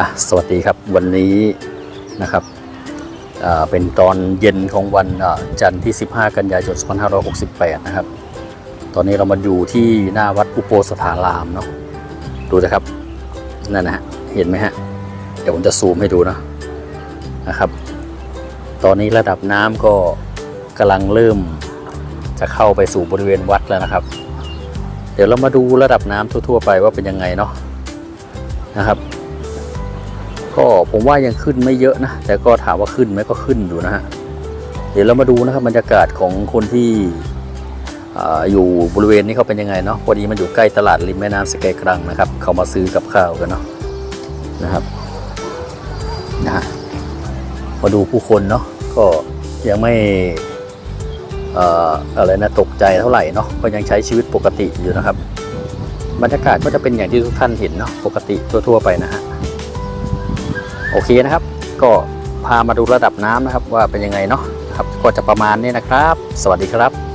อะสวัสดีครับวันนี้นะครับเป็นตอนเย็นของวันจันทร์ที่ 15 กันยายน 2568 นะครับ ตอนนี้เรามาอยู่ที่หน้าวัดอุโปสถารามเนาะดูนะครับนั่นนะฮะเห็นไหมฮะเดี๋ยวผมจะซูมให้ดูนะนะครับ ตอนนี้ระดับน้ำก็กำลังเริ่มจะเข้าไปสู่บริเวณวัดแล้วนะครับ เดี๋ยวเรามาดูระดับน้ำทั่ว ๆ ไปว่าเป็นยังไงเนาะนะครับ ก็ผมว่ายังขึ้นไม่เยอะนะ แต่ก็ถามว่าขึ้นไหมก็ขึ้นอยู่นะฮะ เดี๋ยวเรามาดูนะครับบรรยากาศของคนที่ออยู่บริเวณนี้เขาเป็นยังไงเนาะพอดีมันอยู่ใกล้ตลาดริมแม่น้ำสแกกรังนะครับ เขามาซื้อกับข้าวกันเนาะนะครับนะมาดูผู้คนเนาะก็ยังไม่เอ่ออะไรนะตกใจเท่าไหร่เนาะก็ยังใช้ชีวิตปกติอยู่นะครับ บรรยากาศก็จะเป็นอย่างที่ทุกท่านเห็นเนาะปกติทั่วๆไปนะฮะ โอเคนะครับ ก็พามาดูระดับน้ำนะครับว่าเป็นยังไงเนาะครับก็จะประมาณนี้นะครับ สวัสดีครับ